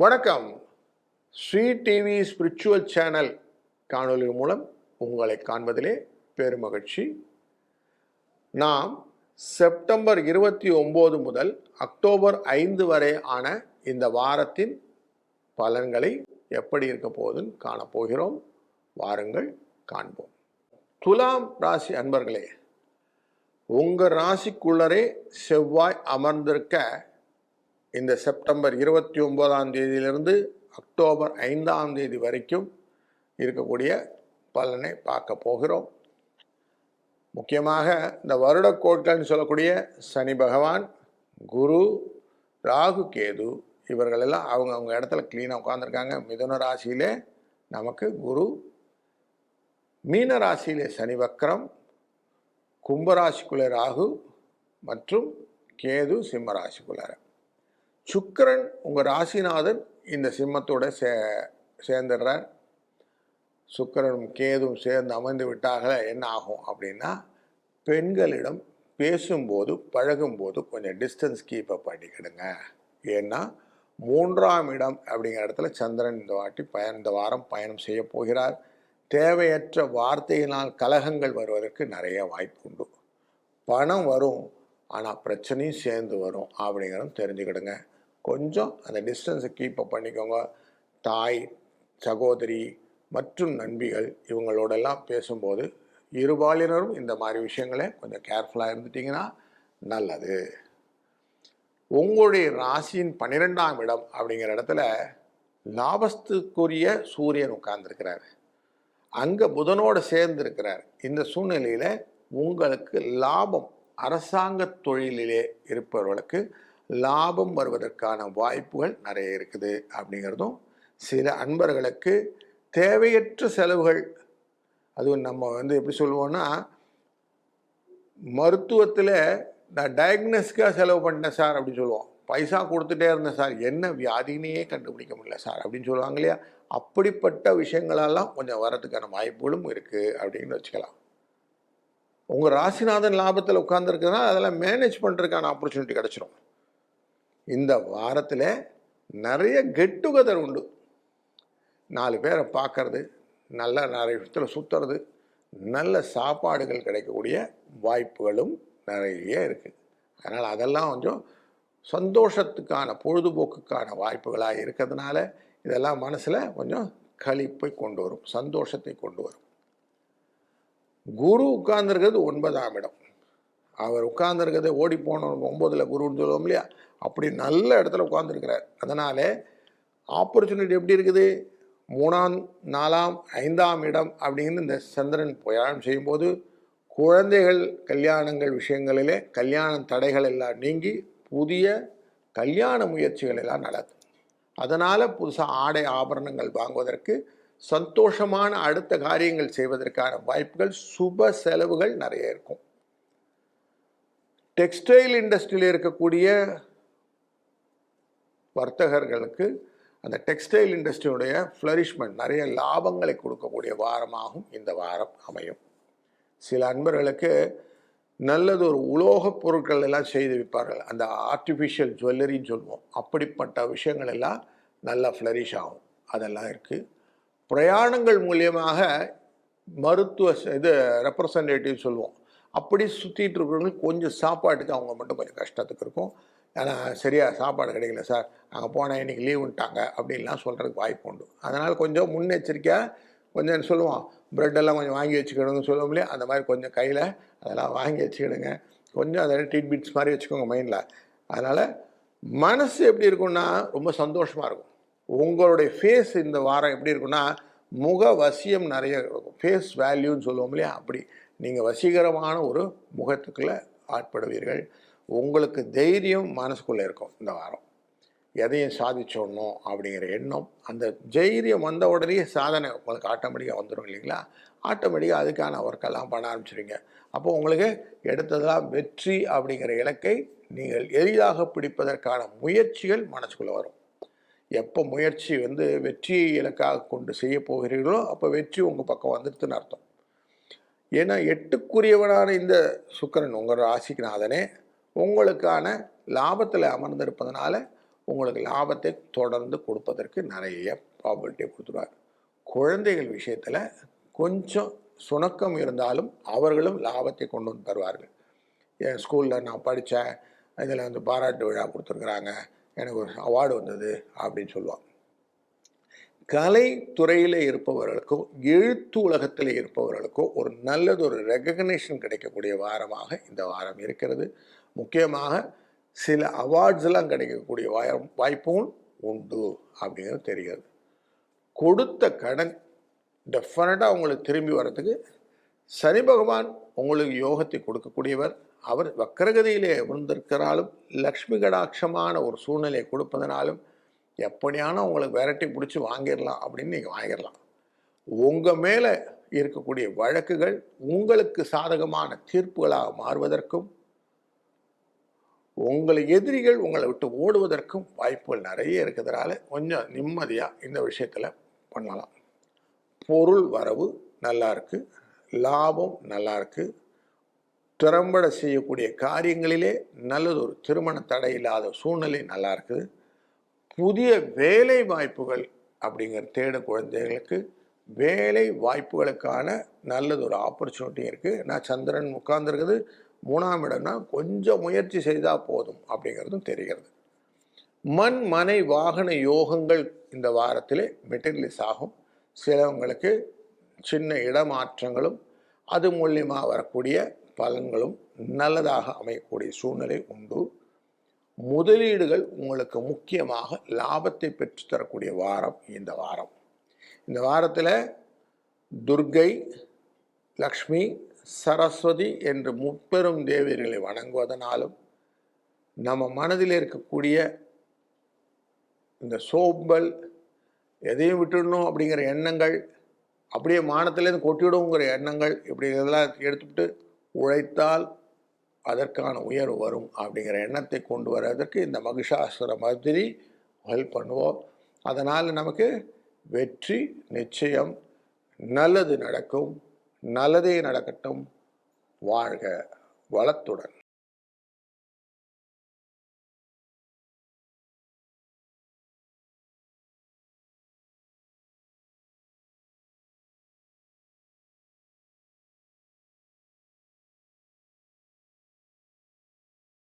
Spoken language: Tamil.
வணக்கம். ஸ்ரீ டிவி ஸ்பிரிச்சுவல் சேனல் காணொலி மூலம் உங்களை காண்பதிலே பெருமகிழ்ச்சி. நாம் செப்டம்பர் இருபத்தி ஒம்பது முதல் அக்டோபர் ஐந்து வரை ஆன இந்த வாரத்தின் பலன்களை எப்படி இருக்க போகுதுன்னு காணப்போகிறோம் வாருங்கள் காண்போம். துலாம் ராசி அன்பர்களே உங்கள் ராசிக்குள்ளரே செவ்வாய் அமர்ந்திருக்க இந்த செப்டம்பர் இருபத்தி ஒம்போதாம் தேதியிலிருந்து அக்டோபர் ஐந்தாம் தேதி வரைக்கும் இருக்கக்கூடிய பலனை பார்க்க போகிறோம். முக்கியமாக இந்த வருடக்கோட்கள்னு சொல்லக்கூடிய சனி பகவான் குரு ராகு கேது இவர்கள் எல்லாம் அவங்க அவங்க இடத்துல க்ளீனாக உட்காந்துருக்காங்க மிதுன ராசியிலே நமக்கு குரு மீன ராசியிலே சனி வக்ரம் கும்பராசிக்குள்ளே ராகு மற்றும் கேது சிம்ம ராசிக்குள்ளார. சுக்கிரன் உங்கள் ராசிநாதன் இந்த சிம்மத்தோட சே சேர்ந்துடுறார். சுக்கிரனும் கேதும் சேர்ந்து அமைந்து விட்டாக என்ன ஆகும் அப்படின்னா பெண்களிடம் பேசும்போது பழகும்போது கொஞ்சம் டிஸ்டன்ஸ் கீப்பப் பண்ணிக்கிடுங்க. ஏன்னா மூன்றாம் இடம் அப்படிங்கிற இடத்துல சந்திரன் இந்த வாட்டி பயன் இந்த வாரம் பயணம் செய்ய போகிறார். தேவையற்ற வார்த்தையினால் கலகங்கள் வருவதற்கு நிறைய வாய்ப்பு உண்டு. பணம் வரும் ஆனால் பிரச்சனையும் சேர்ந்து வரும் அப்படிங்கிறத தெரிஞ்சுக்கிடுங்க. கொஞ்சம் அந்த டிஸ்டன்ஸை கீப்பப் பண்ணிக்கோங்க. தாய் சகோதரி மற்றும் நண்பிகள் இவங்களோடெல்லாம் பேசும்போது இருபாலினரும் இந்த மாதிரி விஷயங்களை கொஞ்சம் கேர்ஃபுல்லாக இருந்துட்டிங்கன்னா நல்லது. உங்களுடைய ராசியின் பன்னிரெண்டாம் இடம் அப்படிங்கிற இடத்துல லாபஸ்துக்குரிய சூரியன் உட்கார்ந்துருக்கிறார். அங்கே புதனோடு சேர்ந்து இருக்கிறார் இந்த சூழ்நிலையில் உங்களுக்கு லாபம் அரசாங்க தொழிலிலே இருப்பவர்களுக்கு லாபம் வருவதற்கான வாய்ப்புகள் நிறைய இருக்குது அப்படிங்கிறதும் சில அன்பர்களுக்கு தேவையற்ற செலவுகள் அதுவும் நம்ம வந்து எப்படி சொல்லுவோம்னா மருத்துவத்தில் நான் டயக்னஸ்க்காக செலவு பண்ணேன் சார் அப்படின்னு சொல்லுவோம். பைசா கொடுத்துட்டே இருந்தேன் சார். என்ன வியாதினே கண்டுபிடிக்க முடியல சார் அப்படின்னு சொல்லுவாங்க இல்லையா? அப்படிப்பட்ட விஷயங்களெல்லாம் கொஞ்சம் வரதுக்கான வாய்ப்புகளும் இருக்குது அப்படின்னு வச்சுக்கலாம். உங்கள் ராசிநாதன் லாபத்தில் உட்காந்துருக்குன்னா அதெல்லாம் மேனேஜ் பண்ணுறதுக்கான ஆப்பர்ச்சுனிட்டி கிடச்சிரும். இந்த வாரத்தில் நிறைய கெட் டுகெதர் உண்டு. நாலு பேரை பார்க்கறது நல்ல நிறைய இடத்துல சுற்றுறது நல்ல சாப்பாடுகள் கிடைக்கக்கூடிய வாய்ப்புகளும் நிறைய இருக்குது அதனால் அதெல்லாம் கொஞ்சம் சந்தோஷத்துக்கான பொழுதுபோக்குக்கான வாய்ப்புகளாக இருக்கிறதுனால இதெல்லாம் மனசில் கொஞ்சம் கழிப்பை கொண்டு வரும் சந்தோஷத்தை கொண்டு வரும். குரு உட்கார்ந்துருக்கிறது ஒன்பதாம் இடம். அவர் உட்கார்ந்துருக்கிறது ஓடி போனவங்க ஒம்பதில் குருன்னு சொல்லுவோம் இல்லையா? அப்படி நல்ல இடத்துல உட்கார்ந்துருக்கிறார். அதனால் ஆப்பர்ச்சுனிட்டி எப்படி இருக்குது? மூணாம் நாலாம் ஐந்தாம் இடம் அப்படின்னு இந்த சந்திரன் பிரயாணம் செய்யும்போது குழந்தைகள் கல்யாணங்கள் விஷயங்களிலே கல்யாண தடைகள் எல்லாம் நீங்கி புதிய கல்யாண முயற்சிகள் எல்லாம் நடக்கும். அதனால் புதுசாக ஆடை ஆபரணங்கள் வாங்குவதற்கு சந்தோஷமான அடுத்த காரியங்கள் செய்வதற்கான வாய்ப்புகள் சுப செலவுகள் நிறைய இருக்கும். டெக்ஸ்டைல் இண்டஸ்ட்ரியில் இருக்கக்கூடிய வர்த்தகர்களுக்கு அந்த டெக்ஸ்டைல் இண்டஸ்ட்ரியுடைய ஃப்ளரிஷ்மெண்ட் நிறைய லாபங்களை கொடுக்கக்கூடிய வாரமாகும் இந்த வாரம் அமையும். சில அன்பர்களுக்கு நல்லது ஒரு உலோகப் பொருட்கள் எல்லாம் செய்து விற்பார்கள். அந்த ஆர்டிஃபிஷியல் ஜுவல்லரின்னு சொல்லுவோம். அப்படிப்பட்ட விஷயங்கள் எல்லாம் நல்லா ஃப்ளரிஷ் ஆகும். அதெல்லாம் இருக்குது பிரயாணங்கள் மூலியமாக மருத்துவ இது ரெப்ரசன்டேட்டிவ் சொல்லுவோம். அப்படி சுற்றிட்டு இருக்கிறவங்களுக்கு கொஞ்சம் சாப்பாட்டுக்கு அவங்க மட்டும் கொஞ்சம் கஷ்டத்துக்கு இருக்கும். ஏன்னா சரியாக சாப்பாடு கிடைக்கல சார். அங்கே போனால் இன்றைக்கி லீவுன்ட்டாங்க அப்படின்லாம் சொல்கிறதுக்கு வாய்ப்பு உண்டு. அதனால் கொஞ்சம் முன்னெச்சரிக்கையாக கொஞ்சம் சொல்லுவோம். ப்ரெட்டெல்லாம் கொஞ்சம் வாங்கி வச்சுக்கணும்னு சொல்லுவோம் இல்லையா அந்த மாதிரி கொஞ்சம் கையில் அதெல்லாம் வாங்கி வச்சுக்கிடுங்க. கொஞ்சம் அதை ட்ரீட்மெண்ட்ஸ் மாதிரி வச்சுக்கோங்க மைண்டில் அதனால் மனசு எப்படி இருக்கும்னா ரொம்ப சந்தோஷமாக இருக்கும். உங்களுடைய ஃபேஸ் இந்த வாரம் எப்படி இருக்கும்னா முக வசியம் நிறைய இருக்கும். ஃபேஸ் வேல்யூன்னு சொல்லுவோம் இல்லையா? அப்படி. நீங்கள் வசீகரமான ஒரு முகத்துக்குள்ளே ஆட்படுவீர்கள். உங்களுக்கு தைரியம் மனசுக்குள்ளே இருக்கும் இந்த வாரம். எதையும் சாதிச்சிடணும் அப்படிங்கிற எண்ணம். அந்த தைரியம் வந்த உடனே சாதனை உங்களுக்கு ஆட்டோமேட்டிக்காக வந்துடும் இல்லைங்களா? ஆட்டோமேட்டிக்காக அதுக்கான ஒர்க்கெல்லாம் பண்ண ஆரம்பிச்சிடுங்க அப்போ உங்களுக்கு எடுத்ததெல்லாம் வெற்றி அப்படிங்கிற இலக்கை நீங்கள் எளிதாக பிடிப்பதற்கான முயற்சிகள் மனசுக்குள்ளே வரும். எப்போ முயற்சி வந்து வெற்றியை இலக்காக கொண்டு செய்ய போகிறீர்களோ அப்போ வெற்றி உங்கள் பக்கம் வந்துடுதுன்னு அர்த்தம். ஏன்னா எட்டுக்குரியவனான இந்த சுக்கிரன் உங்கள் ராசிக்குநாதனே உங்களுக்கான லாபத்தில் அமர்ந்திருப்பதனால உங்களுக்கு லாபத்தை தொடர்ந்து கொடுப்பதற்கு நிறைய ப்ராபர்ட்டியை கொடுத்துருவார். குழந்தைகள் விஷயத்தில் கொஞ்சம் சுணக்கம் இருந்தாலும் அவர்களும் லாபத்தை கொண்டு வந்து தருவார்கள். என் ஸ்கூலில் நான் படித்தேன் இதில் வந்து பாராட்டு விழா கொடுத்துருக்குறாங்க. எனக்கு ஒரு அவார்டு வந்தது அப்படின்னு சொல்லுவான் கலைத்துறையில் இருப்பவர்களுக்கோ எழுத்து உலகத்தில் இருப்பவர்களுக்கோ ஒரு நல்லது ஒரு ரெகக்னேஷன் கிடைக்கக்கூடிய வாரமாக இந்த வாரம் இருக்கிறது. முக்கியமாக சில அவார்ட்ஸ்லாம் கிடைக்கக்கூடிய வாரம் வாய்ப்பும் உண்டு அப்படிங்கிறது தெரிகிறது. கொடுத்த கடன் டெஃபினட்டாக உங்களுக்கு திரும்பி வர்றதுக்கு சனி பகவான் உங்களுக்கு யோகத்தை கொடுக்கக்கூடியவர். அவர் வக்கரகதியிலே விழுந்திருக்கிறாலும் லக்ஷ்மி கடாட்சமான ஒரு சூழ்நிலையை கொடுப்பதனாலும் எப்படியான உங்களுக்கு விரட்டி பிடிச்சி வாங்கிடலாம் அப்படின்னு நீங்கள் வாங்கிடலாம். உங்கள் மேலே இருக்கக்கூடிய வழக்குகள் உங்களுக்கு சாதகமான தீர்ப்புகளாக மாறுவதற்கும் உங்களை எதிரிகள் உங்களை விட்டு ஓடுவதற்கும் வாய்ப்புகள் நிறைய இருக்கிறதுனால கொஞ்சம் நிம்மதியாக இந்த விஷயத்தில் பண்ணலாம். பொருள் வரவு நல்லா இருக்குது லாபம் நல்லா இருக்குது திறம்பட செய்யக்கூடிய காரியங்களிலே நல்லது ஒரு திருமண தடை இல்லாத சூழ்நிலை நல்லா இருக்குது புதிய வேலை வாய்ப்புகள் அப்படிங்கிற தேட குழந்தைகளுக்கு வேலை வாய்ப்புகளுக்கான நல்லது ஒரு ஆப்பர்ச்சுனிட்டி இருக்குது நான் சந்திரன் உட்கார்ந்துருக்குது. மூணாம் இடம்னா கொஞ்சம் முயற்சி செய்தால் போதும் அப்படிங்கிறதும் தெரிகிறது. மண் மனை வாகன யோகங்கள் இந்த வாரத்திலே மெட்டீரியலிஸ் ஆகும். சிலவங்களுக்கு சின்ன இடமாற்றங்களும் அது மூலியமாக வரக்கூடிய பலன்களும் நல்லதாக அமையக்கூடிய சூழ்நிலை உண்டு. முதலீடுகள் உங்களுக்கு முக்கியமாக லாபத்தை பெற்று தரக்கூடிய வாரம் இந்த வாரம். இந்த வாரத்தில் துர்கை லக்ஷ்மி சரஸ்வதி என்று முப்பெரும் தேவியர்களை வணங்குவதனாலும் நம்ம மனதில் இருக்கக்கூடிய இந்த சோம்பல் எதையும் விட்டுடணும் அப்படிங்கிற எண்ணங்கள் அப்படியே மானத்திலேருந்து கொட்டிவிடுங்கிற எண்ணங்கள் இப்படி இதெல்லாம் எடுத்துவிட்டு உழைத்தால் அதற்கான உயர்வு வரும் அப்படிங்கிற எண்ணத்தை கொண்டு வர்றதற்கு இந்த மகிஷாசுர மாதிரி ஹெல்ப் பண்ணுவோம். அதனால் நமக்கு வெற்றி நிச்சயம். நல்லது நடக்கும். நல்லதே நடக்கட்டும். வாழ்க வளத்துடன்.